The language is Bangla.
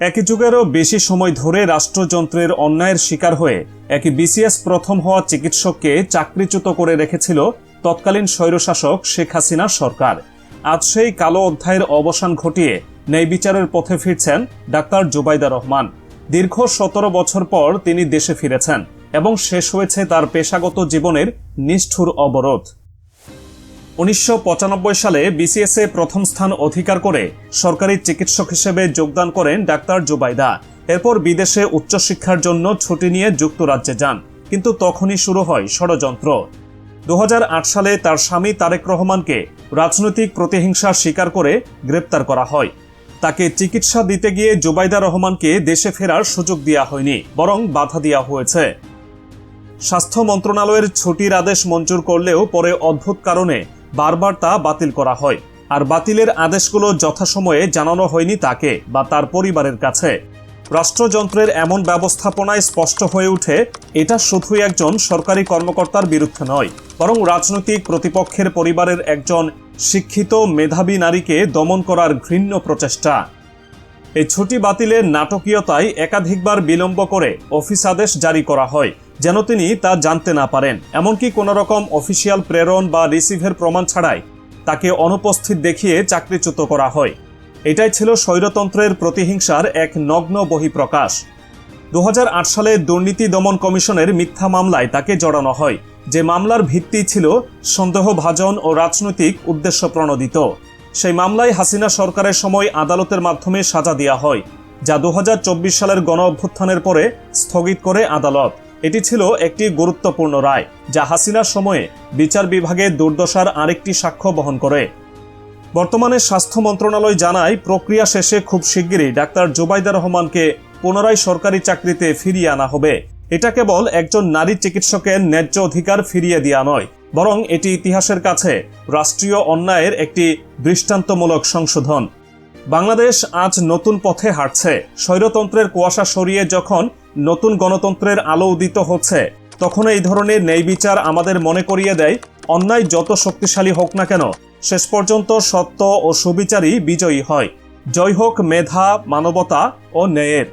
একই যুগেরও বেশি সময় ধরে রাষ্ট্রযন্ত্রের অন্যায়ের শিকার হয়ে একই বিসিএস প্রথম হওয়া চিকিৎসককে চাকরিচ্যুত করে রেখেছিল তৎকালীন স্বৈরশাসক শেখ হাসিনা সরকার। আজ সেই কালো অধ্যায়ের অবসান ঘটিয়ে ন্যায় বিচারের পথে ফিরছেন ডাক্তার জুবাইদা রহমান। দীর্ঘ সতেরো বছর পর তিনি দেশে ফিরেছেন এবং শেষ হয়েছে তার পেশাগত জীবনের নিষ্ঠুর অবরোধ। উনিশশো পঁচানব্বই সালে বিসিএসএ প্রথম স্থান অধিকার করে সরকারি চিকিৎসক হিসেবে যোগদান করেন ডাক্তার জুবাইদা। এরপর বিদেশে উচ্চশিক্ষার জন্য ছুটি নিয়ে যুক্তরাজ্যে যান, কিন্তু তখনই শুরু হয় ষড়যন্ত্র। দু হাজার আট সালে তার স্বামী তারেক রহমানকে রাজনৈতিক প্রতিহিংসার শিকার করে গ্রেপ্তার করা হয়। তাকে চিকিৎসা দিতে গিয়ে জুবাইদা রহমানকে দেশে ফেরার সুযোগ দেওয়া হয়নি, বরং বাধা দেওয়া হয়েছে। স্বাস্থ্য মন্ত্রণালয়ের ছুটির আদেশ মঞ্জুর করলেও পরে অদ্ভুত কারণে বারবার তা বাতিল করা হয়। আর বাতিলের আদেশগুলো যথাসময়ে জানানো হয়নি তাকে বা তার পরিবারের কাছে। রাষ্ট্রযন্ত্রের এমন ব্যবস্থাপনায় স্পষ্ট হয়ে ওঠে, এটা শুধুই একজন সরকারি কর্মকর্তার বিরুদ্ধে নয়, বরং রাজনৈতিক প্রতিপক্ষের পরিবারের একজন শিক্ষিত মেধাবী নারীকে দমন করার ঘৃণ্য প্রচেষ্টা। এই ছুটি বাতিলের নাটকীয়তায় একাধিকবার বিলম্ব করে অফিস আদেশ জারি করা হয় যেন তিনি তা জানতে না পারেন। এমনকি কোনো রকম অফিসিয়াল প্রেরণ বা রিসিভের প্রমাণ ছাড়াই তাকে অনুপস্থিত দেখিয়ে চাকরিচ্যুত করা হয়। এটাই ছিল স্বৈরতন্ত্রের প্রতিহিংসার এক নগ্ন বহিঃপ্রকাশ। দু হাজার আট সালে দুর্নীতি দমন কমিশনের মিথ্যা মামলায় তাকে জড়ানো হয়, যে মামলার ভিত্তি ছিল সন্দেহভাজন ও রাজনৈতিক উদ্দেশ্য প্রণোদিত। সেই মামলায় হাসিনা সরকারের সময় আদালতের মাধ্যমে সাজা দেওয়া হয়, যা দু হাজার চব্বিশ সালের গণ অভ্যুত্থানের পরে স্থগিত করে আদালত। এটি ছিল একটি গুরুত্বপূর্ণ রায়, যা হাসিনার সময়ে বিচার বিভাগে দুর্দশার আরেকটি সাক্ষ্য বহন করে। বর্তমানে স্বাস্থ্য মন্ত্রণালয় জানায়, প্রক্রিয়া শেষে খুব শিগগিরই ডাক্তার জুবাইদা রহমানকে পুনরায় সরকারি চাকরিতে ফিরিয়ে আনা হবে। এটা কেবল একজন নারী চিকিৎসকের ন্যায্য অধিকার ফিরিয়ে দেওয়া নয়, বরং এটি ইতিহাসের কাছে রাষ্ট্রীয় অন্যায়ের একটি দৃষ্টান্তমূলক সংশোধন। বাংলাদেশ আজ নতুন পথে হাঁটছে। স্বৈরতন্ত্রের কুয়াশা সরিয়ে যখন নতুন গণতন্ত্রের আলো উদিত হচ্ছে। তখন এই ধরনের ন্যায় বিচার আমাদের মনে করিয়ে দেয়, অন্যায় যত শক্তিশালী হোক না কেন, শেষ পর্যন্ত সত্য ও সুবিচারই বিজয়ী হয়। জয় হোক মেধা, মানবতা ও ন্যায়ের।